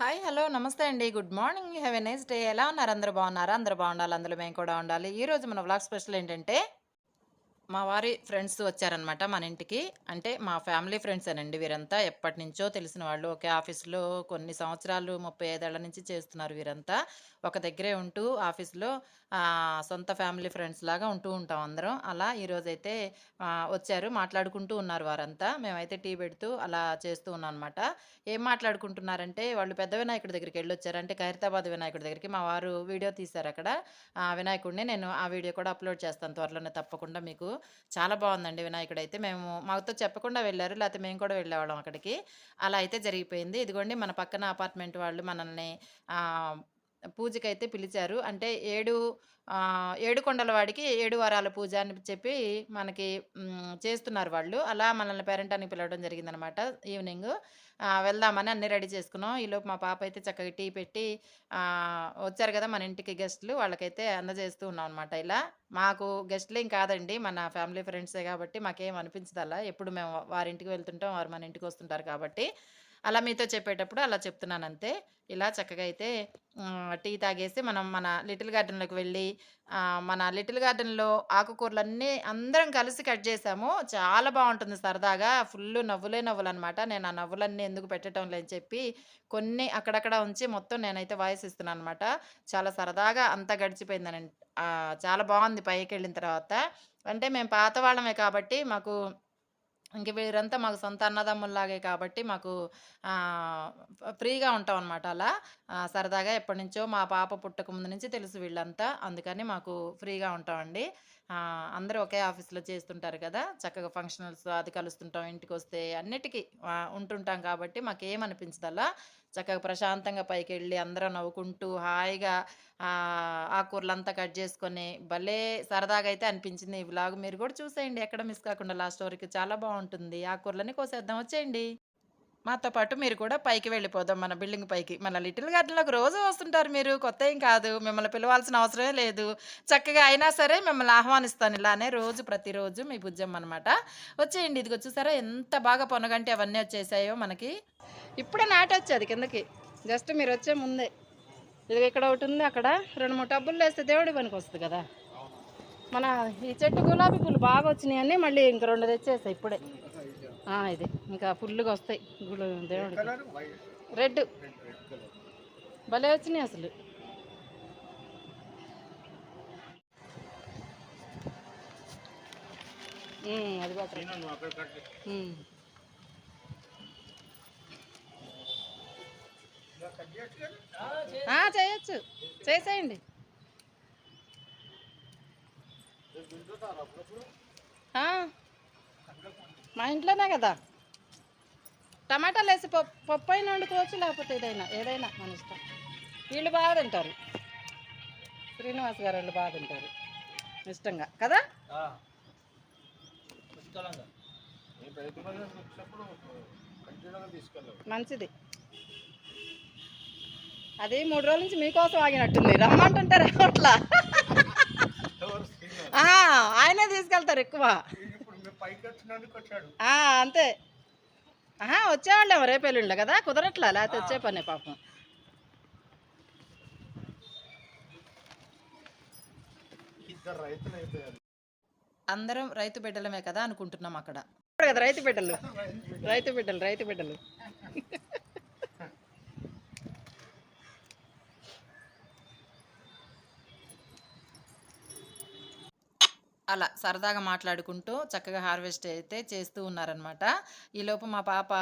Hi hello నమస్తే అండి. Good morning. Have a nice day. ఎలా ఉన్నారు? అందరూ బాగున్నారా? అందరూ బాగుండాలి. అందులో మేము కూడా ఉండాలి. ఈరోజు మన వ్లాగ్ స్పెషల్ ఏంటంటే మా వారి ఫ్రెండ్స్ వచ్చారనమాట మన ఇంటికి. అంటే మా ఫ్యామిలీ ఫ్రెండ్స్ అనండి వీరంతా. ఎప్పటి నుంచో తెలిసిన వాళ్ళు. ఒకే ఆఫీస్లో కొన్ని సంవత్సరాలు ముప్పై ఐదేళ్ళ నుంచి చేస్తున్నారు వీరంతా. ఒక దగ్గరే ఉంటూ ఆఫీస్లో సొంత ఫ్యామిలీ ఫ్రెండ్స్ లాగా ఉంటూ ఉంటాం అందరం. అలా ఈరోజైతే వచ్చారు. మాట్లాడుకుంటూ ఉన్నారు వారంతా. మేమైతే టీ పెడుతూ అలా చేస్తూ ఉన్నాం అనమాట ఏం మాట్లాడుకుంటున్నారంటే వాళ్ళు పెద్ద వినాయకుడి దగ్గరికి వెళ్ళొచ్చారు. అంటే ఖైరతాబాద్ వినాయకుడి దగ్గరికి మా వారు వీడియో తీశారు అక్కడ. వినాయకుడిని నేను ఆ వీడియో కూడా అప్లోడ్ చేస్తాను త్వరలోనే తప్పకుండా మీకు. చాలా బాగుందండి వినాయకుడు అయితే మేము మాతో చెప్పకుండా వెళ్ళారు. లేకపోతే మేము కూడా వెళ్ళేవాళ్ళం అక్కడికి. అలా అయితే జరిగిపోయింది. ఇదిగోండి మన పక్కన అపార్ట్మెంట్ వాళ్ళు మనల్ని పూజకైతే పిలిచారు. అంటే ఏడు ఏడు కొండల వాడికి ఏడు వారాల పూజ అని చెప్పి మనకి చేస్తున్నారు వాళ్ళు. అలా మనల్ని పేరెంటానికి పిలవడం జరిగిందనమాట ఈవినింగ్. వెళ్దామని అన్ని రెడీ చేసుకున్నాం. ఈలోపు మా పాప అయితే చక్కగా టీ పెట్టి వచ్చారు కదా మన ఇంటికి గెస్ట్లు. వాళ్ళకైతే అందజేస్తూ ఉన్నాం అనమాట ఇలా. మాకు గెస్ట్లు ఏం కాదండి. మన ఫ్యామిలీ ఫ్రెండ్సే కాబట్టి మాకేం అనిపించదు అలా ఎప్పుడు మేము వారింటికి వెళ్తుంటాం వారు మన ఇంటికి వస్తుంటారు కాబట్టి. అలా మీతో చెప్పేటప్పుడు అలా చెప్తున్నాను అంతే ఇలా చక్కగా అయితే టీ తాగేసి మనం మన లిటిల్ గార్డెన్లోకి వెళ్ళి మన లిటిల్ గార్డెన్లో ఆకుకూరలన్నీ అందరం కలిసి కట్ చేసాము. చాలా బాగుంటుంది సరదాగా. ఫుల్ నవ్వులే నవ్వులు అనమాట నేను ఆ నవ్వులన్నీ ఎందుకు పెట్టడం లేని చెప్పి కొన్ని అక్కడక్కడ ఉంచి మొత్తం నేనైతే వాయిస్ ఇస్తున్నాను అనమాట చాలా సరదాగా అంతా గడిచిపోయిందని చాలా బాగుంది పైకి వెళ్ళిన తర్వాత. అంటే మేము పాత వాళ్ళమే కాబట్టి మాకు ఇంక వీరంతా మాకు సొంత అన్నదమ్ముల్లాగే కాబట్టి మాకు ఫ్రీగా ఉంటాం అనమాట అలా సరదాగా ఎప్పటి నుంచో మా పాప పుట్టక ముందు నుంచి తెలుసు వీళ్ళంతా. అందుకని మాకు ఫ్రీగా ఉంటామండి. అందరూ ఒకే ఆఫీస్లో చేస్తుంటారు కదా. చక్కగా ఫంక్షనల్స్ అది కలుస్తుంటాం ఇంటికి వస్తే అన్నిటికీ ఉంటుంటాం కాబట్టి మాకేమనిపించదల్లా? చక్కగా ప్రశాంతంగా పైకి వెళ్ళి అందరం నవ్వుకుంటూ హాయిగా ఆ, కట్ చేసుకొని భలే సరదాగా అయితే అనిపించింది ఈ వ్లాగ్. మీరు కూడా చూసేయండి. ఎక్కడ మిస్ కాకుండా లాస్ట్ వరకు. చాలా బాగుంటుంది. ఆకుకూరలని కోసేద్దాం. వచ్చేయండి. మాతో పాటు మీరు కూడా పైకి వెళ్ళిపోదాం మన బిల్డింగ్ పైకి. మన లిటిల్ గార్డెన్లోకి రోజు వస్తుంటారు మీరు. కొత్త ఏం కాదు. మిమ్మల్ని పిలవాల్సిన అవసరమే లేదు. చక్కగా అయినా సరే మిమ్మల్ని ఆహ్వానిస్తాను. ఇలానే రోజు ప్రతిరోజు మీ బుజ్జమ్మ అనమాట వచ్చేయండి. ఇదిగో చూసారా? ఎంత బాగా పొనగంటి అవన్నీ వచ్చేసాయో మనకి. ఇప్పుడే నాటొచ్చు అది కిందకి. జస్ట్ మీరు వచ్చే ముందే. ఇది ఇక్కడ ఒకటి ఉంది. అక్కడ రెండు మూడు టబ్బులు వేస్తే దేవుడి పనికి వస్తుంది కదా. మన ఈ చెట్టు గులాబీ పూలు బాగా వచ్చినాయి అన్నీ మళ్ళీ ఇంక రెండు తెచ్చేసాయి ఇప్పుడే. ఇది. ఇంకా ఫుల్గా వస్తాయి. గుడి దేవుడికి. రెడ్ భలే వచ్చినాయి అసలు. అది. ఆ, చేయొచ్చు. చేసేయండి. మా ఇంట్లోనే కదా. టమాటాలు వేసి పప్పు పప్పు అయినా వండుకోవచ్చు లేకపోతే ఏదైనా ఏదైనా మన ఇష్టం. వీళ్ళు బాగా తింటారు. శ్రీనివాస్ గారు వాళ్ళు బాగా తింటారు. ఇష్టంగా కదా? మంచిది. అది మూడు రోజుల నుంచి మీకోసం ఆగినట్టుంది. రమ్మంటుంటే రావట్లా ఆ, ఆయనే తీసుకెళ్తారు ఎక్కువ. అంతే. ఆహా వచ్చేవాళ్ళేమో రేపు ఎల్లుండి కదా? కుదరట్లా? లేకపోతే వచ్చే పనే పాపం. అందరం రైతు బిడ్డలమే కదా అనుకుంటున్నాం అక్కడ. కదా రైతు బిడ్డలు. రైతు బిడ్డలు రైతు బిడ్డలు. అలా సరదాగా మాట్లాడుకుంటూ చక్కగా హార్వెస్ట్ అయితే చేస్తూ ఉన్నారనమాట ఈలోపు మా పాప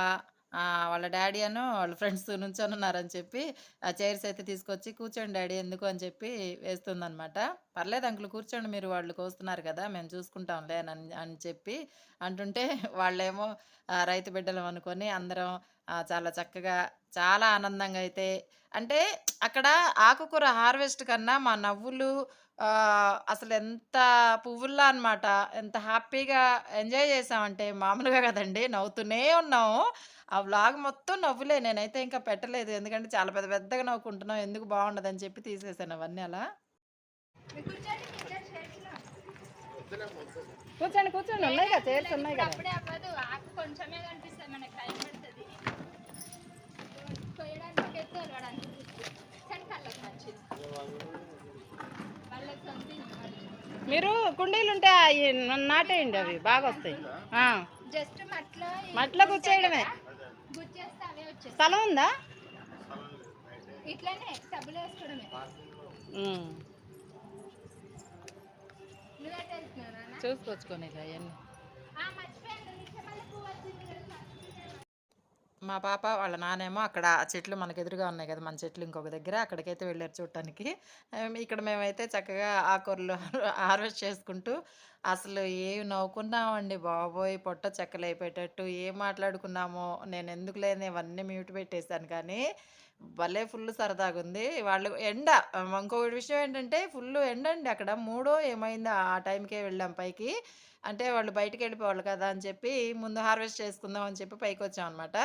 వాళ్ళ డాడీ అను వాళ్ళ ఫ్రెండ్స్ నుంచొని ఉన్నారని చెప్పి ఆ చైర్స్ అయితే తీసుకొచ్చి కూర్చోండి డాడీ ఎందుకు? అని చెప్పి వేస్తుందనమాట పర్లేదు అంకులు కూర్చోండి మీరు వాళ్ళు కోస్తున్నారు కదా మేము చూసుకుంటాంలే అని అని చెప్పి అంటుంటే వాళ్ళేమో రైతు బిడ్డలం అనుకొని అందరం చాలా చక్కగా చాలా ఆనందంగా అయితే అంటే అక్కడ ఆకుకూర హార్వెస్ట్ కన్నా మా నవ్వులు అసలు ఎంత పువ్వుల్లా అనమాట. ఎంత హ్యాపీగా ఎంజాయ్ చేసామంటే మామూలుగా కదండి నవ్వుతూనే ఉన్నాము. ఆ వ్లాగ్ మొత్తం నవ్వులే. నేనైతే ఇంకా పెట్టలేదు. ఎందుకంటే చాలా పెద్ద పెద్దగా నవ్వుకుంటున్నాం. ఎందుకు బావుండదని చెప్పి తీసేసాను అవన్నీ అలా. కూర్చోండి. కూర్చోండి. ఉన్నాయిగా చైర్స్ ఉన్నాయి కదా! మీరు కుండీలు ఉంటే అవి నాటేయండి అవి బాగా వస్తాయి. ఆ, జస్ట్ మట్లో వచ్చేస్తాయి. స్థలం ఉందా? ఇట్లానే సబ్బులు వేసుకోవడమే ఉమ్, నువ్వు ఎట్లా వెళ్తున్నావు నాన్న చూసుకొచ్చుకొని అవన్నీ ఆ, మర్చిపోయాను నిత్యమల్లె పువ్వు వచ్చింది కదా. మా పాప వాళ్ళ నానేమో అక్కడ చెట్లు మనకు ఎదురుగా ఉన్నాయి కదా మన చెట్లు ఇంకొక దగ్గర అక్కడికైతే వెళ్ళారు చూడటానికి. ఇక్కడ మేమైతే చక్కగా ఆకూరలు హార్వెస్ట్ చేసుకుంటూ అసలు ఏమి నవ్వుకున్నామండి బాబోయ్ పొట్ట చెక్కలు అయిపోయేటట్టు ఏం మాట్లాడుకున్నామో నేను ఎందుకు లేని ఇవన్నీ మ్యూట్ పెట్టేశాను. కానీ భలే ఫుల్ సరదాగా ఉంది. వాళ్ళు ఎండ ఇంకొకటి విషయం ఏంటంటే ఫుల్ ఎండ అండి అక్కడ. మూడో ఏమైందో ఆ టైంకే వెళ్ళాం పైకి. అంటే వాళ్ళు బయటకు వెళ్ళిపోవాలి కదా అని చెప్పి ముందు హార్వెస్ట్ చేసుకుందాం అని చెప్పి పైకి వచ్చాం అనమాట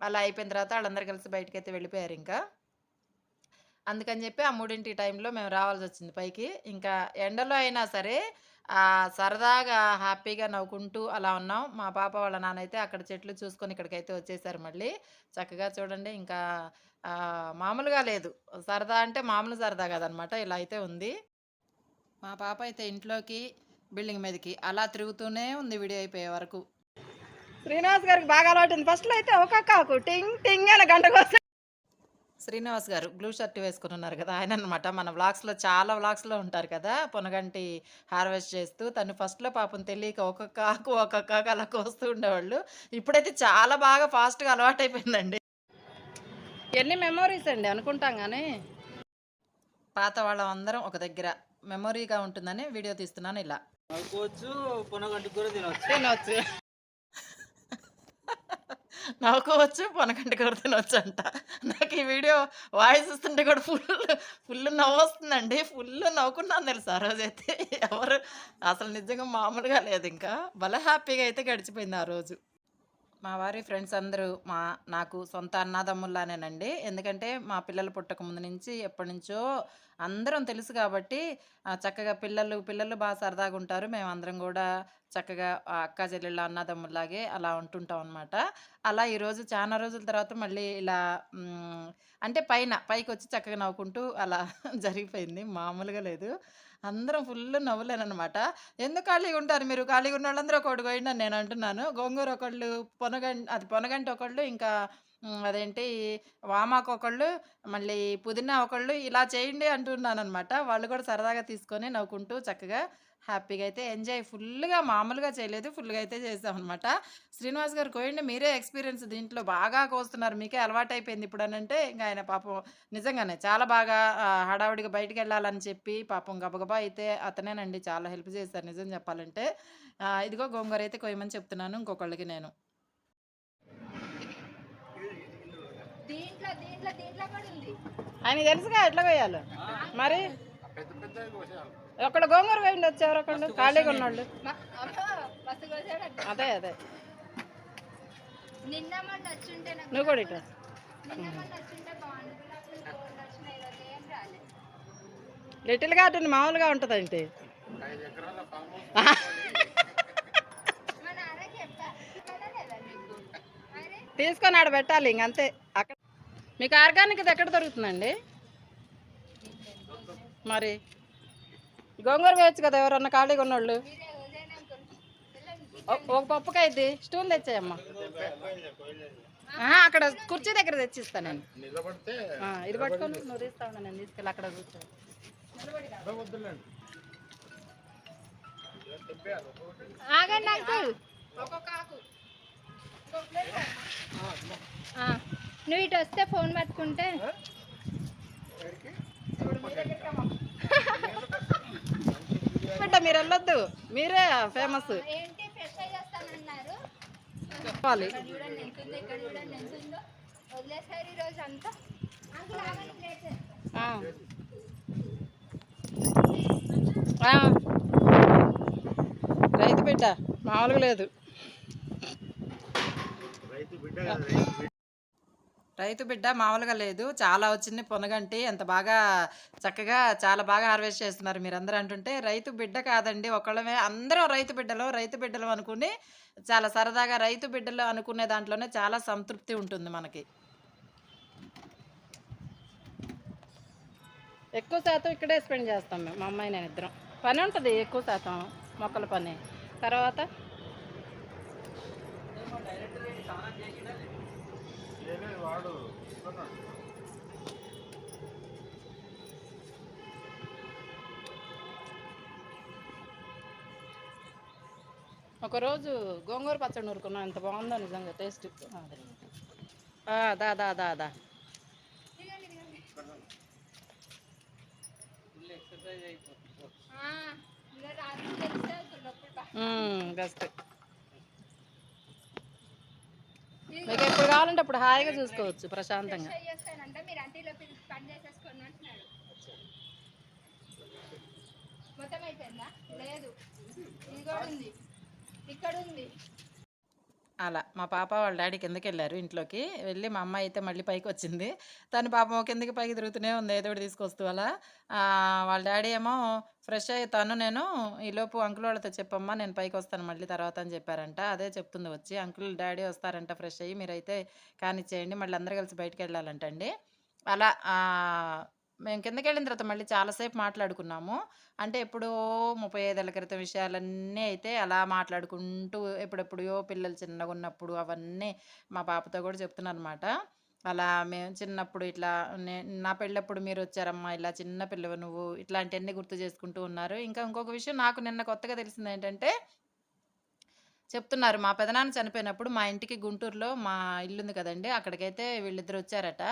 అలా అయిపోయిన తర్వాత వాళ్ళందరూ కలిసి బయటకు అయితే వెళ్ళిపోయారు ఇంకా. అందుకని చెప్పి ఆ మూడింటి టైంలో మేము రావాల్సి వచ్చింది పైకి. ఇంకా ఎండలో అయినా సరే సరదాగా హ్యాపీగా నవ్వుకుంటూ అలా ఉన్నాం. మా పాప వాళ్ళ నాన్న అయితే అక్కడ చెట్లు చూసుకొని ఇక్కడికైతే వచ్చేసారు మళ్ళీ. చక్కగా చూడండి ఇంకా మామూలుగా లేదు. సరదా అంటే మామూలు సరదా కదనమాట ఇలా అయితే ఉంది. మా పాప అయితే ఇంట్లోకి బిల్డింగ్ మీదకి అలా తిరుగుతూనే ఉంది వీడియో అయిపోయే వరకు. శ్రీనివాస్ గారికి బాగా అలవాటుంది. ఫస్ట్లో అయితే ఒక కాకు టింగ్ టింగ్ అని గంట కోసం శ్రీనివాస్ గారు బ్లూ షర్ట్ వేసుకుని ఉన్నారు కదా ఆయన అనమాట మన వ్లాగ్స్లో చాలా వ్లాగ్స్లో ఉంటారు కదా పొనగంటి హార్వెస్ట్ చేస్తూ తను ఫస్ట్లో పాపం తెలియక ఒక్కొక్క ఆకు ఒక్కొక్క ఆకు అలా కోస్తూ ఉండేవాళ్ళు. ఇప్పుడైతే చాలా బాగా ఫాస్ట్గా అలవాటు అయిపోయిందండి ఎన్ని మెమోరీస్ అండి అనుకుంటాం కానీ పాత వాళ్ళం అందరం ఒక దగ్గర మెమొరీగా ఉంటుందని వీడియో తీస్తున్నాను ఇలా. నవ్వుకోవచ్చు పొనగంటి కూర తినవచ్చు తినవచ్చు నవ్వుకోవచ్చు పొనకంటి కూర వచ్చంట నాకు ఈ వీడియో వాయిస్ ఇస్తుంటే కూడా ఫుల్ ఫుల్ నవ్వు వస్తుందండి. ఫుల్ నవ్వుకున్నాను తెలుసు ఆ రోజైతే. ఎవరు? అసలు నిజంగా మామూలుగా లేదు ఇంకా. భలే హ్యాపీగా అయితే గడిచిపోయింది ఆ రోజు. మా వారి ఫ్రెండ్స్ అందరూ మా నాకు సొంత అన్నదమ్ముల్లానేనండి. ఎందుకంటే మా పిల్లలు పుట్టక ముందు నుంచి ఎప్పటి నుంచో అందరం తెలుసు కాబట్టి చక్కగా పిల్లలు పిల్లలు బాగా సరదాగా ఉంటారు మేము అందరం కూడా చక్కగా అక్క చెల్లెళ్ళ అన్నదమ్ముల్లాగే అలా ఉంటుంటాం అనమాట అలా ఈరోజు చాలా రోజుల తర్వాత మళ్ళీ ఇలా అంటే పైన పైకి వచ్చి చక్కగా నవ్వుకుంటూ అలా జరిగిపోయింది. మామూలుగా లేదు. అందరం ఫుల్ నవ్వులేనమాట ఎందుకు ఖాళీగా ఉంటారు మీరు? ఖాళీగా ఉన్న వాళ్ళందరూ ఒకటి పోయిండి నేను అంటున్నాను. గోంగూర ఒకళ్ళు పొనగం అది పొనగంటి ఒకళ్ళు ఇంకా అదేంటి వామాకు ఒకళ్ళు మళ్ళీ పుదీనా ఒకళ్ళు ఇలా చేయండి అంటున్నాను అనమాట వాళ్ళు కూడా సరదాగా తీసుకొని నవ్వుకుంటూ చక్కగా హ్యాపీగా అయితే ఎంజాయ్ ఫుల్గా మామూలుగా చేయలేదు ఫుల్గా అయితే చేసామన్నమాట శ్రీనివాస్ గారు కోయండి మీరే ఎక్స్పీరియన్స్ దీంట్లో బాగా కోస్తున్నారు మీకే అలవాటు అయిపోయింది ఇప్పుడు అని అంటే ఇంకా ఆయన పాపం నిజంగానే చాలా బాగా హడావుడిగా బయటికి వెళ్ళాలని చెప్పి పాపం గబగబా అయితే అతనేనండి చాలా హెల్ప్ చేశారు నిజం చెప్పాలంటే. ఇదిగో గోంగూర అయితే కొయ్యమని చెప్తున్నాను ఇంకొకళ్ళకి నేను. ఆయన తెలుసుగా ఎట్లా కొయ్యాలి? మరి? ఒకళ్ళు గోంగూర వేయండి వచ్చేవారు ఒకళ్ళు. ఖాళీగా ఉన్నోళ్ళు. అట్లా. అదే అదే. నువ్వు కూడా ఇటు లిటిల్ గార్డెన్ మామూలుగా అరే తీసుకొని ఆడ పెట్టాలి ఇంక అంతే. అక్కడ మీకు ఆర్గానిక్ ఎక్కడ దొరుకుతుందండి? మరి? గోంగూర వేయచ్చు కదా ఎవరన్నా ఖాళీగా ఉన్నోళ్ళు ఒక పప్పుకాయ ఇది స్టూల్ తెచ్చాయమ్మా. అక్కడ కుర్చీ దగ్గర తెచ్చిస్తా నేను. ఇది పట్టుకొని నువ్వు తీస్తావు నేను తీసుకెళ్ళి అక్కడ కూర్చో. ఆగండి అంకుల్. ఆ, నువ్వు ఇటు వస్తే ఫోన్ పట్టుకుంటే. బిడ్డ మీరు వెళ్ళొద్దు. మీరే ఫేమస్ చెప్పాలి. ఇక్కడ చూడండి ఎంత ఉందో ఇక్కడ చూడండి ఎంత ఉందో వదిలేసారు ఈ రోజు అంతా. అంకుల్ ఆగండి ప్లేట్. ఆ. ఆ. రైతు బిడ్డ మామూలుగా లేదు. రైతు బిడ్డ మామూలుగా లేదు. చాలా వచ్చింది పొనగంటి. ఎంత బాగా చక్కగా చాలా బాగా హార్వెస్ట్ చేస్తున్నారు మీరు అంటుంటే రైతు బిడ్డ కాదండి. ఒకళ్ళమే అందరం రైతు బిడ్డలు రైతు బిడ్డలు అనుకుని చాలా సరదాగా రైతు బిడ్డలు అనుకునే దాంట్లోనే చాలా సంతృప్తి ఉంటుంది మనకి. ఎక్కువ శాతం ఇక్కడే స్పెండ్ చేస్తాం మేము మా అమ్మాయి నేను ఇద్దరం. పని ఉంటుంది ఎక్కువ శాతం మొక్కల పని. తర్వాత ఒకరోజు గోంగూర పచ్చడి నూరుకున్నాం ఎంత బాగుందో నిజంగా టేస్ట్ దా దా దా దా దిగండి ఫుల్ ఎక్సర్సైజ్ అయిపోతుంది ఆ, ఇంకా రాత్రి తెలిస్తే నొప్పులు బా- బెస్ట్ మీకు ఎప్పుడు కావాలంటే అప్పుడు హాయిగా చూసుకోవచ్చు ప్రశాంతంగా. మీరు పని మొత్తం అయిపోయిందా? లేదు. ఇది కూడా ఉంది. ఇక్కడ ఉంది అలా. మా పాప వాళ్ళ డాడీ కిందకి వెళ్ళారు ఇంట్లోకి. వెళ్ళి మా అమ్మ అయితే మళ్ళీ పైకి వచ్చింది. తను పాపం కిందకి పైకి తిరుగుతూనే ఉంది. ఏదో ఒకటి తీసుకొస్తూ అలా. వాళ్ళ డాడీ ఏమో ఫ్రెష్ అయ్యి తను నేను ఈలోపు అంకుల్ వాళ్ళతో చెప్పమ్మా నేను పైకి వస్తాను మళ్ళీ తర్వాత అని చెప్పారంట. అదే చెప్తుంది వచ్చి. అంకుల్ డాడీ వస్తారంట ఫ్రెష్ అయ్యి. మీరైతే కానిచ్చేయండి. మళ్ళీ అందరూ కలిసి బయటికి వెళ్ళాలంటండి. అలా మేము కిందకి వెళ్ళిన తర్వాత మళ్ళీ చాలాసేపు మాట్లాడుకున్నాము. అంటే ఎప్పుడో ముప్పై ఐదేళ్ళ క్రితం విషయాలన్నీ అయితే అలా మాట్లాడుకుంటూ ఎప్పుడెప్పుడో పిల్లలు చిన్నగా ఉన్నప్పుడు అవన్నీ మా పాపతో కూడా చెప్తున్నాను అనమాట అలా మేము చిన్నప్పుడు ఇట్లా నా పెళ్ళప్పుడు మీరు వచ్చారమ్మా ఇలా చిన్న పిల్లవు నువ్వు ఇట్లాంటివన్నీ గుర్తు చేసుకుంటూ ఉన్నారు. ఇంకా ఇంకొక విషయం నాకు నిన్న కొత్తగా తెలిసింది ఏంటంటే చెప్తున్నారు. మా పెదనాన్న చనిపోయినప్పుడు మా ఇంటికి గుంటూరులో మా ఇల్లు ఉంది కదండి. అక్కడికైతే వీళ్ళిద్దరు వచ్చారట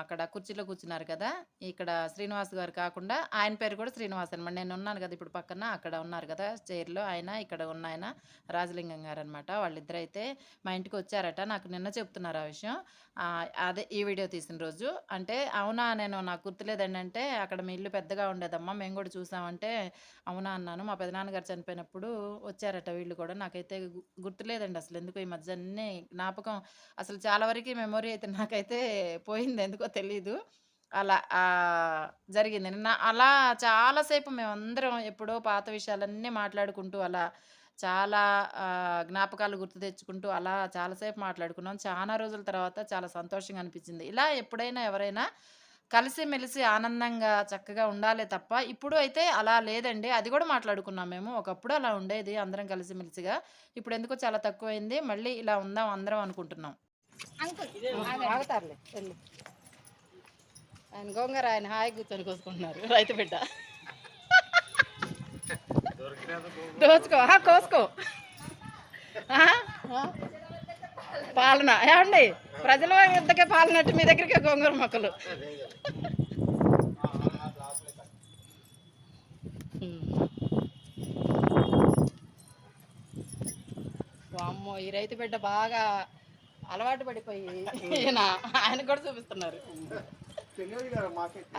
అక్కడ కుర్చీలో కూర్చున్నారు కదా. ఇక్కడ శ్రీనివాస్ గారు కాకుండా ఆయన పేరు కూడా శ్రీనివాస్ అనమాట నేను ఉన్నాను కదా ఇప్పుడు పక్కన. అక్కడ ఉన్నారు కదా చైర్లో ఆయన ఇక్కడ ఉన్న ఆయన రాజలింగం గారు అనమాట వాళ్ళిద్దరు అయితే మా ఇంటికి వచ్చారట. నాకు నిన్న చెప్తున్నారు ఆ విషయం. అదే ఈ వీడియో తీసిన రోజు. అంటే అవునా నేను నాకు గుర్తులేదండి అంటే అక్కడ మీ ఇల్లు పెద్దగా ఉండేదమ్మా. మేము కూడా చూసామంటే అవునా అన్నాను. మా పెదనాన్నగారు చనిపోయినప్పుడు వచ్చారట వీళ్ళు కూడా. నాకైతే గుర్తులేదండి అసలు ఎందుకు ఈ మధ్య అన్నీ జ్ఞాపకం. అసలు చాలా వరకు మెమొరీ అయితే నాకైతే పోయింది ఎందుకో తెలీదు. అలా జరిగింది. నిన్న అలా చాలాసేపు మేమందరం ఎప్పుడో పాత విషయాలన్నీ మాట్లాడుకుంటూ అలా చాలా జ్ఞాపకాలు గుర్తు తెచ్చుకుంటూ అలా చాలాసేపు మాట్లాడుకున్నాం. చాలా రోజుల తర్వాత చాలా సంతోషంగా అనిపించింది. ఇలా ఎప్పుడైనా ఎవరైనా కలిసిమెలిసి ఆనందంగా చక్కగా ఉండాలే తప్ప ఇప్పుడు అయితే అలా లేదండి. అది కూడా మాట్లాడుకున్నాం మేము. ఒకప్పుడు అలా ఉండేది అందరం కలిసిమెలిసిగా ఇప్పుడు ఎందుకో చాలా తక్కువైంది. మళ్ళీ ఇలా ఉందాం అందరం అనుకుంటున్నాం. అంకుల్ ఆగుతారులే వెళ్ళు. ఆయన గోంగూర ఆయన హాయి కూర్చొని కోసుకుంటున్నారు. రైతు బిడ్డ. దోచుకో. కోసుకో. పాలన. ఏమండి? ప్రజల వద్దకే పాలనట్టు మీ దగ్గరికి గోంగూర మొక్కలు. వామ్మో ఈ రైతు బిడ్డ బాగా అలవాటు పడిపోయి ఈయన ఆయన కూడా చూపిస్తున్నారు.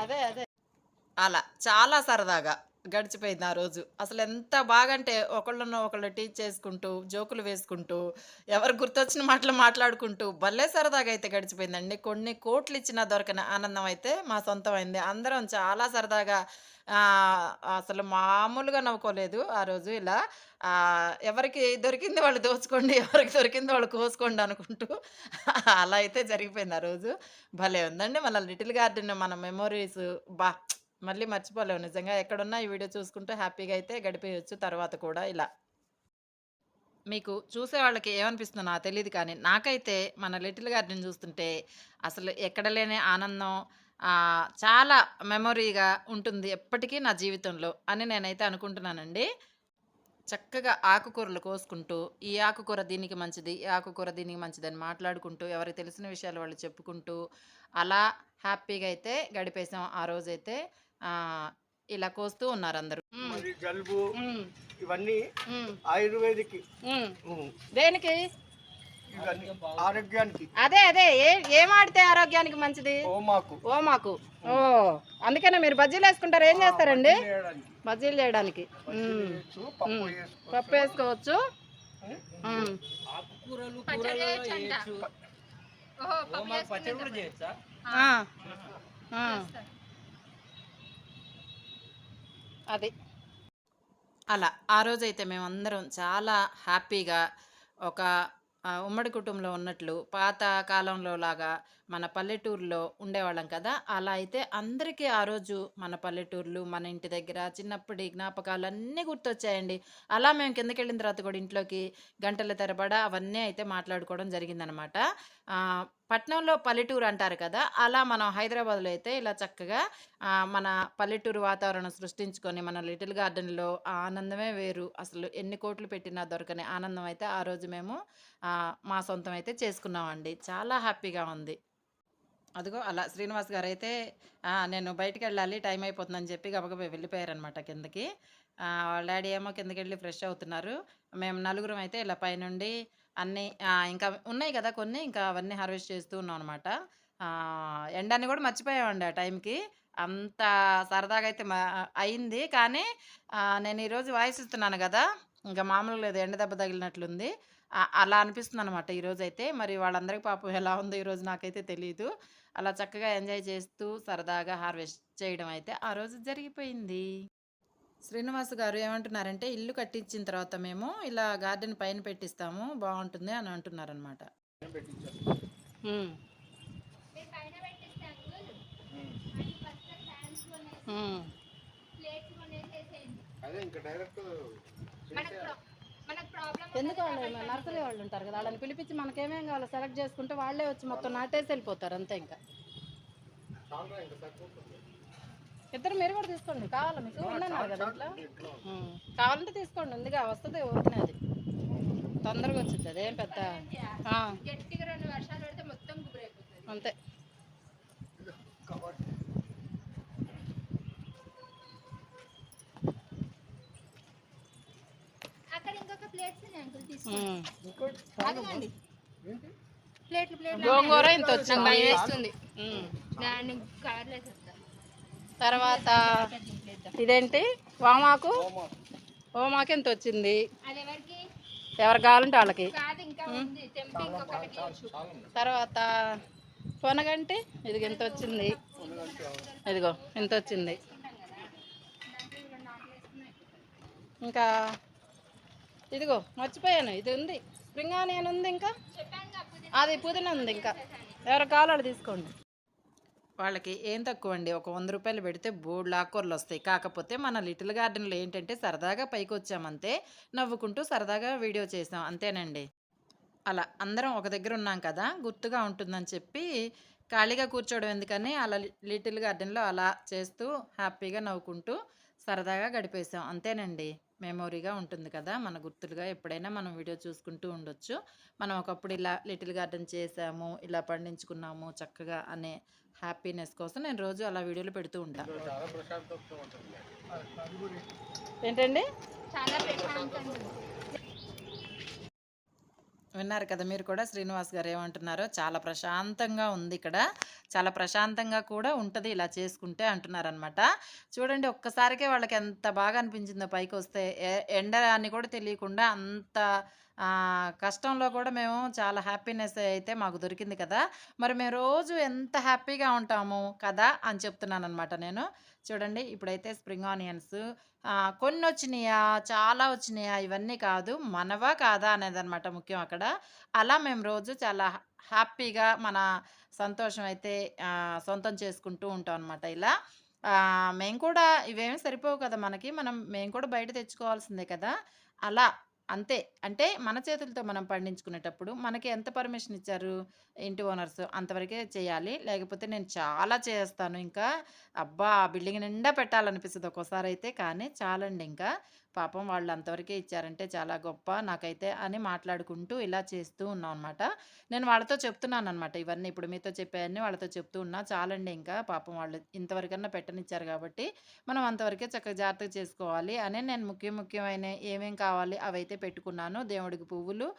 అదే అదే. అలా చాలా సరదాగా. గడిచిపోయింది ఆ రోజు. అసలు ఎంత బాగంటే ఒకళ్ళను ఒకళ్ళు టీచ్ చేసుకుంటూ జోకులు వేసుకుంటూ ఎవరు గుర్తొచ్చిన మాటలు మాట్లాడుకుంటూ భలే సరదాగా అయితే గడిచిపోయిందండి. కొన్ని కోట్లు ఇచ్చినా దొరకని ఆనందం అయితే మా సొంతమైంది. అందరం చాలా సరదాగా అసలు మామూలుగా నవ్వుకోలేదు ఆ రోజు ఇలా. ఎవరికి దొరికింది వాళ్ళు దోచుకోండి ఎవరికి దొరికింది వాళ్ళు కోసుకోండి అనుకుంటూ అలా అయితే జరిగిపోయింది ఆ రోజు. భలే ఉందండి. మన లిటిల్ గార్డెన్ మన మెమొరీస్ బా మళ్ళీ మర్చిపోలేము నిజంగా ఎక్కడున్నా ఈ వీడియో చూసుకుంటూ హ్యాపీగా అయితే గడిపేయచ్చు తర్వాత కూడా ఇలా. మీకు చూసే వాళ్ళకి ఏమనిపిస్తుందో నాకు తెలియదు కానీ నాకైతే మన లిటిల్ గార్డెన్ చూస్తుంటే అసలు ఎక్కడ లేని ఆనందం చాలా మెమొరీగా ఉంటుంది ఎప్పటికీ నా జీవితంలో అని నేనైతే అనుకుంటున్నానండి. చక్కగా ఆకుకూరలు కోసుకుంటూ ఈ ఆకుకూర దీనికి మంచిది ఈ ఆకుకూర దీనికి మంచిది అని మాట్లాడుకుంటూ ఎవరికి తెలిసిన విషయాలు వాళ్ళు చెప్పుకుంటూ అలా హ్యాపీగా అయితే గడిపేసాం ఆ రోజైతే. ఇలా కోస్తూ ఉన్నారు అందరూ జలుబు ఇవన్నీ ఆయుర్వేదిక్ దేనికి? ఆరోగ్యానికి. అదే అదే. ఏ ఏం ఆడితే ఆరోగ్యానికి మంచిది? ఓమాకు. ఓ మాకు ఓ అందుకనే మీరు బజ్జీలు వేసుకుంటారు? ఏం చేస్తారండి? బజ్జీలు చేయడానికి. పప్పు వేసుకోవచ్చు. పచ్చడి కూడా చేసుకునేటప్పుడు. చేయొచ్చా ఆ, ఆ, చేస్తారు. అది. అలా. ఆ రోజైతే మేమందరం చాలా హ్యాపీగా ఒక ఉమ్మడి కుటుంబంలో ఉన్నట్లు పాత కాలంలో లాగా మన పల్లెటూరులో ఉండేవాళ్ళం కదా. అలా అయితే అందరికీ ఆ రోజు మన పల్లెటూర్లు మన ఇంటి దగ్గర చిన్నప్పటి జ్ఞాపకాలు అన్నీ గుర్తొచ్చాయండి. అలా మేము కిందకి వెళ్ళిన తర్వాత కూడా ఇంట్లోకి గంటల తరబడా అవన్నీ అయితే మాట్లాడుకోవడం జరిగిందనమాట. పట్నంలో పల్లెటూరు అంటారు కదా అలా మనం హైదరాబాద్లో అయితే ఇలా చక్కగా మన పల్లెటూరు వాతావరణం సృష్టించుకొని మన లిటిల్ గార్డెన్లో ఆనందమే వేరు. అసలు ఎన్ని కోట్లు పెట్టినా దొరకని ఆనందం అయితే ఆ రోజు మేము మా సొంతం అయితే చేసుకున్నామండి. చాలా హ్యాపీగా ఉంది. అదిగో అలా శ్రీనివాస్ గారు అయితే నేను బయటికి వెళ్ళాలి టైం అయిపోతుందని చెప్పి గబగబా వెళ్ళిపోయారనమాట కిందకి. వాళ్ళ డాడీ ఏమో కిందకి వెళ్ళి ఫ్రెష్ అవుతున్నారు. మేము నలుగురం అయితే ఇలా పైనుండి అన్నీ ఇంకా ఉన్నాయి కదా కొన్ని. ఇంకా అవన్నీ హార్వెస్ట్ చేస్తూ ఉన్నాం అనమాట ఎండని కూడా మర్చిపోయామండి ఆ టైంకి. అంత సరదాగా అయితే మా అయింది. కానీ నేను ఈరోజు వాయిస్ ఇస్తున్నాను కదా ఇంకా మామూలుగా లేదు ఎండ దెబ్బ తగిలినట్లుంది. అలా అనిపిస్తుంది అనమాట ఈరోజు అయితే. మరి వాళ్ళందరికీ పాపం ఎలా ఉందో ఈరోజు నాకైతే తెలియదు అలా చక్కగా ఎంజాయ్ చేస్తూ సరదాగా హార్వెస్ట్ చేయడం అయితే ఆ రోజు జరిగిపోయింది. శ్రీనివాస్ గారు ఏమంటున్నారంటే ఇల్లు కట్టించిన తర్వాత మేము ఇలా గార్డెన్ పైన పెట్టిస్తాము బాగుంటుంది అని అంటున్నారనమాట మీరు పైన పెట్టిస్తే అంకుల్ అది ఫస్ట్ ఫ్యాన్స్ కొనేసి ప్లేట్స్ కొనేసేసేయండి. అదే ఇంకా డైరెక్ట్ మనకు ప్రా- మనకు ప్రాబ్లం ఎందుకు వాళ్ళు? నర్సరీ వాళ్ళు ఉంటారు కదా వాళ్ళని పిలిపించి మనకేమేం కావాలో సెలెక్ట్ చేసుకుంటే వాళ్ళే వచ్చి మొత్తం నాటేసి వెళ్ళిపోతారు అంతే ఇంకా. ఇద్దరు మీరు కూడా తీసుకోండి. కావాలా? మీకు ఉండన్నారు కదా ఇంట్లో. కావాలంటే తీసుకోండి. ఉందిగా వస్తుంది అది. తొందరగా వచ్చింది అదేం పెద్ద ఆ, గట్టిగా రెండు వర్షాలు పడితే మొత్తం గుబురైపోతుంది. అంతే. గోంగూర ఇంత వచ్చింది. వేస్తుంది. దాన్ని వేసేస్తా తర్వాత ఇదేంటి? వామాకు? ఓమా. ఓమాకు ఎంత వచ్చింది ఎవరు కావాలంటే వాళ్ళకి. కాదు ఇంకా ఉంది. తెంపి ఇంకొకరికి ఇవ్వచ్చు. తర్వాత పొనగంటి? ఇది ఎంత వచ్చింది ఇదిగో ఎంత వచ్చింది ఇంకా ఇదిగో మర్చిపోయాను. ఇది ఉంది. స్ప్రింగ్ ఆనియన్ ఉంది ఇంకా? అది పుదీనా ఉంది ఇంకా. ఎవరు కావాలో తీసుకోండి. వాళ్ళకి ఏం తక్కువ అండి ఒక వంద రూపాయలు పెడితే బోర్డు లాక్కూరలు వస్తాయి కాకపోతే మన లిటిల్ గార్డెన్లో ఏంటంటే సరదాగా పైకి వచ్చామంతే నవ్వుకుంటూ సరదాగా వీడియో చేసాం. అంతేనండి. అలా అందరం ఒక దగ్గర ఉన్నాం కదా గుర్తుగా ఉంటుందని చెప్పి ఖాళీగా కూర్చోవడం ఎందుకని అలా లిటిల్ గార్డెన్లో అలా చేస్తూ హ్యాపీగా నవ్వుకుంటూ సరదాగా గడిపేసాం. అంతేనండి. మెమొరీగా ఉంటుంది కదా మన గుర్తులుగా ఎప్పుడైనా మనం వీడియో చూసుకుంటూ ఉండొచ్చు. మనం ఒకప్పుడు ఇలా లిటిల్ గార్డెన్ చేసాము ఇలా పండించుకున్నాము చక్కగా అనే హ్యాపీనెస్ కోసం నేను రోజు అలా వీడియోలు పెడుతూ ఉంటాను చాలా ప్రశాంతత ఉంటుంది. అది కూడా ఏంటండి. విన్నారు కదా మీరు కూడా శ్రీనివాస్ గారు ఏమంటున్నారో? చాలా ప్రశాంతంగా ఉంది ఇక్కడ. చాలా ప్రశాంతంగా కూడా ఉంటుంది ఇలా చేసుకుంటే అంటున్నారనమాట చూడండి ఒక్కసారికే వాళ్ళకి ఎంత బాగా అనిపించిందో పైకి వస్తే ఎ- ఎండ అని కూడా తెలియకుండా అంత కష్టంలో కూడా మేము చాలా హ్యాపీనెస్ అయితే మాకు దొరికింది కదా. మరి మేము రోజు ఎంత హ్యాపీగా ఉంటాము కదా అని చెప్తున్నాను అనమాట నేను. చూడండి ఇప్పుడైతే స్ప్రింగ్ ఆనియన్స్ కొన్ని వచ్చినాయా చాలా వచ్చినాయా ఇవన్నీ కాదు మనవా కాదా అనేది అనమాట ముఖ్యం అక్కడ. అలా మేము రోజు చాలా హ్యాపీగా మన సంతోషం అయితే సొంతం చేసుకుంటూ ఉంటాం అనమాట ఇలా మేము కూడా ఇవేమి సరిపోవు కదా మనకి మనం మేము కూడా బయట తెచ్చుకోవాల్సిందే కదా. అలా అంతే. అంటే మన చేతులతో మనం పండించుకునేటప్పుడు మనకి ఎంత పర్మిషన్ ఇచ్చారు ఇంటి ఓనర్స్ అంతవరకే చేయాలి. లేకపోతే నేను చాలా చేస్తాను. ఇంకా అబ్బా! ఆ బిల్డింగ్ నిండా పెట్టాలనిపిస్తుంది ఒక్కోసారి అయితే. కానీ చాలండి ఇంకా. పాపం వాళ్ళు అంతవరకే ఇచ్చారంటే చాలా గొప్ప నాకైతే అని మాట్లాడుకుంటూ ఇలా చేస్తూ ఉన్నాం అనమాట నేను వాళ్ళతో చెప్తున్నాను అనమాట ఇవన్నీ ఇప్పుడు మీతో చెప్పాయని వాళ్ళతో చెప్తూ ఉన్నా చాలండి ఇంకా పాపం వాళ్ళు ఇంతవరకన్నా పెట్టనిచ్చారు కాబట్టి మనం అంతవరకే చక్కగా జాగ్రత్తగా చేసుకోవాలి అని నేను ముఖ్య ముఖ్యమైన ఏమేం కావాలి అవైతే పెట్టుకున్నాను దేవుడికి పువ్వులు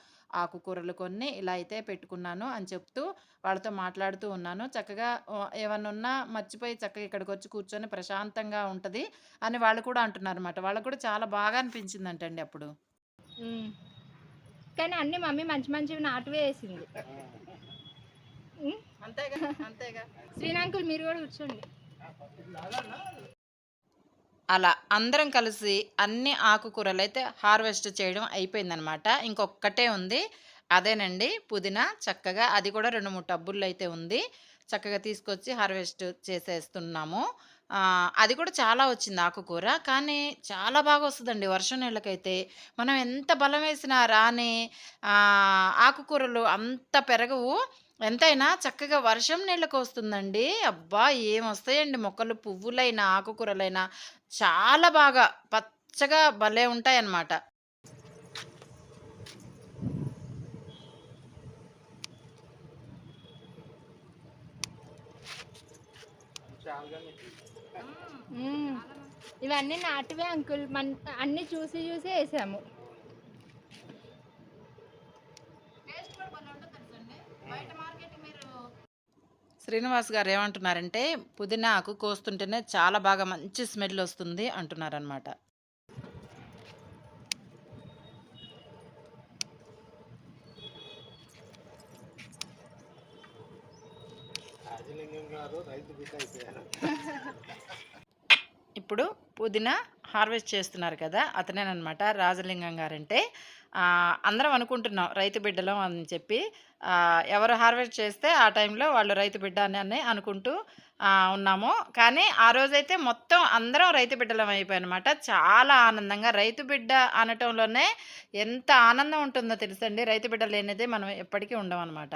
ఆకుకూరలు కొన్ని ఇలా అయితే పెట్టుకున్నాను అని చెప్తూ వాళ్ళతో మాట్లాడుతూ ఉన్నాను. చక్కగా ఏమన్నా ఉన్నా మర్చిపోయి చక్కగా ఇక్కడికి వచ్చి కూర్చొని ప్రశాంతంగా ఉంటుంది అని వాళ్ళు కూడా అంటున్నారు అనమాట వాళ్ళకు కూడా చాలా బాగా అనిపించింది అంటండి అప్పుడు. కానీ అన్ని మమ్మీ మంచి మంచివి నాటువే వేసింది. అంతేగా అంతేగా. శ్రీనాంకుల్ మీరు కూడా కూర్చోండి. అలా అందరం కలిసి అన్ని ఆకుకూరలు అయితే హార్వెస్ట్ చేయడం అయిపోయిందనమాట ఇంకొక్కటే ఉంది అదేనండి పుదీనా చక్కగా అది కూడా 2, 3 టబ్బుల్లో అయితే ఉంది. చక్కగా తీసుకొచ్చి హార్వెస్ట్ చేసేస్తున్నాము. అది కూడా చాలా వచ్చింది ఆకుకూర. కానీ చాలా బాగా వస్తుందండి వర్షం నీళ్ళకైతే. మనం ఎంత బలం వేసినా రాని ఆకుకూరలు అంత పెరగవు. ఎంతైనా చక్కగా వర్షం నీళ్ళకు వస్తుందండి. అబ్బా! ఏమొస్తాయండి మొక్కలు పువ్వులైనా, ఆకుకూరలైనా చాలా బాగా పచ్చగా భలే ఉంటాయన్నమాట. ఇవన్నీ నాటివే అంకుల్ మన అన్ని చూసి చూసి వేసాము శ్రీనివాస్ గారు ఏమంటున్నారంటే, పుదీనా ఆకు కోస్తుంటేనే చాలా బాగా మంచి స్మెల్ వస్తుంది అంటున్నారనమాట. ఇప్పుడు పుదీనా హార్వెస్ట్ చేస్తున్నారు కదా! అతనేనమాట రాజలింగం గారంటే. అందరం అనుకుంటున్నాం రైతు బిడ్డలం అని చెప్పి. ఎవరు హార్వెస్ట్ చేస్తే ఆ టైంలో వాళ్ళు రైతు బిడ్డ అని అని అనుకుంటూ ఉన్నాము. కానీ ఆ రోజైతే మొత్తం అందరం రైతు బిడ్డలం అయిపోయామనమాట. చాలా ఆనందంగా రైతు బిడ్డ అనటంలోనే ఎంత ఆనందం ఉంటుందో తెలుసండి. రైతు బిడ్డ లేనిదే మనం ఎప్పటికీ ఉండమనమాట.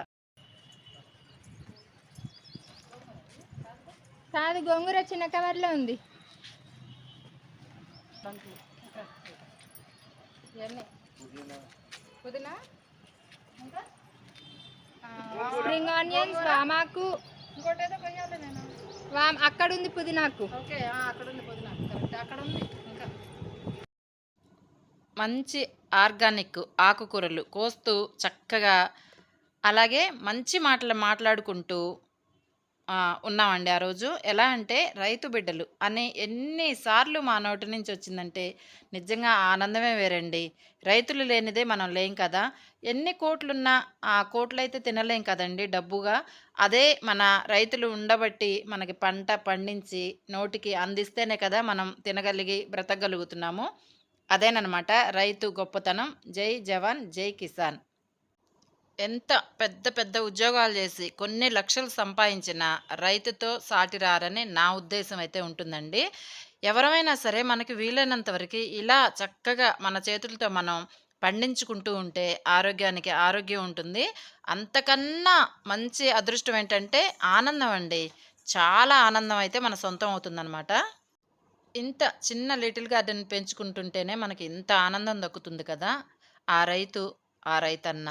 కాదు గోంగూర చిన్న కవర్లో ఉంది ఇవన్నీ పుదీనా ఇంకా? స్ప్రింగ్ ఆనియన్స్ వామాకు. ఇంకోటి ఏదో కొయ్యాలి నేను. వామ్ అక్కడ ఉంది పుదీనాకు. ఓకే ఆ, అక్కడ ఉంది పుదీనా కరెక్ట్ అక్కడ ఉంది ఇంకా. మంచి ఆర్గానిక్ ఆకుకూరలు కోస్తూ చక్కగా అలాగే మంచి మాటలు మాట్లాడుకుంటూ ఉన్నామండి ఆ రోజు. ఎలా అంటే రైతు బిడ్డలు అని ఎన్నిసార్లు మా నోటి నుంచి వచ్చిందంటే నిజంగా ఆనందమే వేరండి. రైతులు లేనిదే మనం లేం కదా. ఎన్ని కోట్లున్నా ఆ కోట్లు అయితే తినలేం కదండి డబ్బుగా. అదే మన రైతులు ఉండబట్టి మనకి పంట పండించి నోటికి అందిస్తేనే కదా మనం తినగలిగి బ్రతకగలుగుతున్నాము. అదేనమాట రైతు గొప్పతనం. జై జవాన్ జై కిసాన్. ఎంత పెద్ద పెద్ద ఉద్యోగాలు చేసి కొన్ని లక్షలు సంపాదించిన రైతుతో సాటిరారని నా ఉద్దేశం అయితే ఉంటుందండి. ఎవరమైనా సరే మనకి వీలైనంత వరకు ఇలా చక్కగా మన చేతులతో మనం పండించుకుంటూ ఉంటే ఆరోగ్యానికి ఆరోగ్యం ఉంటుంది. అంతకన్నా మంచి అదృష్టం ఏంటంటే ఆనందం అండి. చాలా ఆనందం అయితే మన సొంతం అవుతుందన్నమాట. ఇంత చిన్న లిటిల్ గార్డెన్ పెంచుకుంటుంటేనే మనకి ఇంత ఆనందం దక్కుతుంది కదా. ఆ రైతు ఆ రైతన్న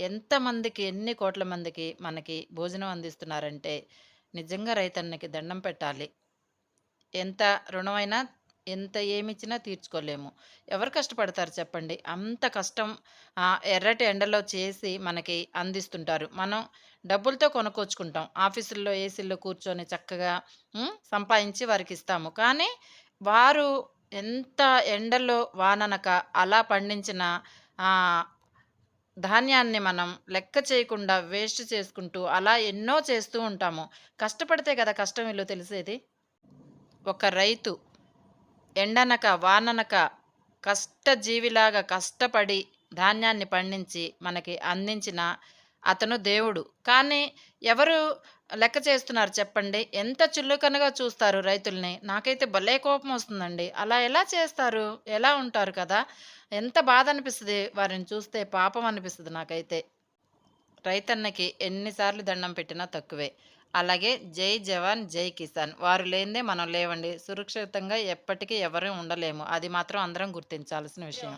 ఎంతమందికి ఎన్ని కోట్ల మందికి మనకి భోజనం అందిస్తున్నారంటే నిజంగా రైతన్నకి దండం పెట్టాలి. ఎంత రుణమైనా ఎంత ఏమిచ్చినా తీర్చుకోలేము. ఎవరు కష్టపడతారు చెప్పండి? అంత కష్టం ఎర్రటి ఎండలో చేసి మనకి అందిస్తుంటారు. మనం డబ్బులతో కొనుక్కొచ్చుకుంటాం. ఆఫీసుల్లో ఏసీల్లో కూర్చొని చక్కగా సంపాదించి వారికి ఇస్తాము. కానీ వారు ఎంత ఎండలో వాననక అలా పండించిన ధాన్యాన్ని మనం లెక్క చేయకుండా వేస్ట్ చేసుకుంటూ అలా ఎన్నో చేస్తూ ఉంటాము. కష్టపడితే కదా కష్టం ఇల్లు తెలిసేది? ఒక రైతు ఎండనక వాననక కష్టజీవిలాగా కష్టపడి ధాన్యాన్ని పండించి మనకి అందించిన అతను దేవుడు. కానీ ఎవరు లెక్క చేస్తున్నారు చెప్పండి? ఎంత చుల్లుకనగా చూస్తారు రైతుల్ని? నాకైతే భలే కోపం వస్తుందండి. అలా ఎలా చేస్తారు? ఎలా ఉంటారు కదా? ఎంత బాధ అనిపిస్తుంది వారిని చూస్తే పాపం అనిపిస్తుంది నాకైతే. రైతన్నకి ఎన్నిసార్లు దండం పెట్టినా తక్కువే. అలాగే జై జవాన్ జై కిసాన్. వారు లేనిదే మనం లేవండి. సురక్షితంగా ఎప్పటికీ ఎవరూ ఉండలేము. అది మాత్రం అందరం గుర్తించాల్సిన విషయం.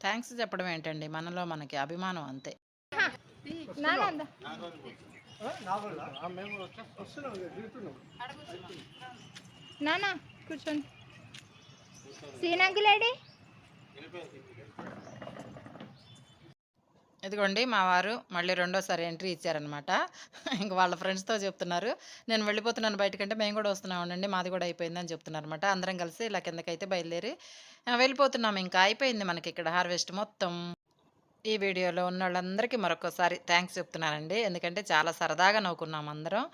థ్యాంక్స్ చెప్పడం ఏంటండి? మనలో మనకి అభిమానం అంతే. మేము నానా కూర్చోండి. సీనంకులేడి ఇదిగోండి మా వారు మళ్ళీ రెండోసారి ఎంట్రీ ఇచ్చారనమాట ఇంక వాళ్ళ ఫ్రెండ్స్తో చెప్తున్నారు. నేను వెళ్ళిపోతున్నాను బయటకంటే మేము కూడా వస్తున్నాం ఉండండి మాది కూడా అయిపోయిందని చెప్తున్నారు అనమాట అందరం కలిసి ఇలా కిందకైతే బయలుదేరి వెళ్ళిపోతున్నాం. ఇంకా అయిపోయింది మనకి ఇక్కడ హార్వెస్ట్ మొత్తం. ఈ వీడియోలో ఉన్న వాళ్ళందరికీ మరొకసారి థ్యాంక్స్ చెప్తున్నానండి. ఎందుకంటే చాలా సరదాగా నవ్వుకున్నాం అందరం.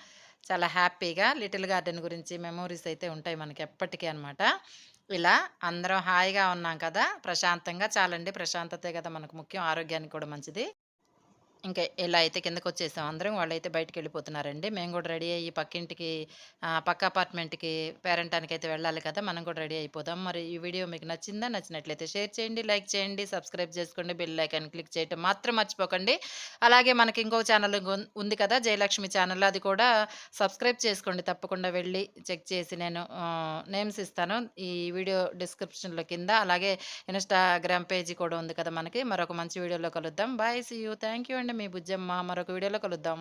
చాలా హ్యాపీగా లిటిల్ గార్డెన్ గురించి మెమోరీస్ అయితే ఉంటాయి మనకి ఎప్పటికీ అనమాట ఇలా అందరం హాయిగా ఉన్నాం కదా! ప్రశాంతంగా చాలండి. ప్రశాంతతే కదా మనకు ముఖ్యం. ఆరోగ్యానికి కూడా మంచిది. ఇంకా ఇలా అయితే కిందకొచ్చేసాం అందరం. వాళ్ళైతే బయటికెళ్ళిపోతున్నారండి. మేము కూడా రెడీ అయ్యి పక్కింటికి పక్క అపార్ట్‌మెంట్‌కి పేరంటానికైతే వెళ్ళాలి కదా! మనం కూడా రెడీ అయిపోదాం. మరి ఈ వీడియో మీకు నచ్చిందా? నచ్చినట్లయితే షేర్ చేయండి, లైక్ చేయండి, సబ్స్క్రైబ్ చేసుకోండి. బెల్ ఐకాన్ క్లిక్ చేయటం మాత్రం మర్చిపోకండి. అలాగే మనకి ఇంకో ఛానల్ ఉంది కదా! జయలక్ష్మి ఛానల్ అది కూడా సబ్స్క్రైబ్ చేసుకోండి. తప్పకుండా వెళ్ళి చెక్ చేసి నేను నేమ్స్ ఇస్తాను. ఈ వీడియో డిస్క్రిప్షన్‌లో కింద. అలాగే ఇన్‌స్టాగ్రామ్ పేజీ కూడా ఉంది కదా మనకి. మరొక మంచి వీడియోలో కలుద్దాం. Bye. See you. Thank you అండి. మీ బుజ్జమ్మ. మరొక వీడియోలో కలుద్దాం.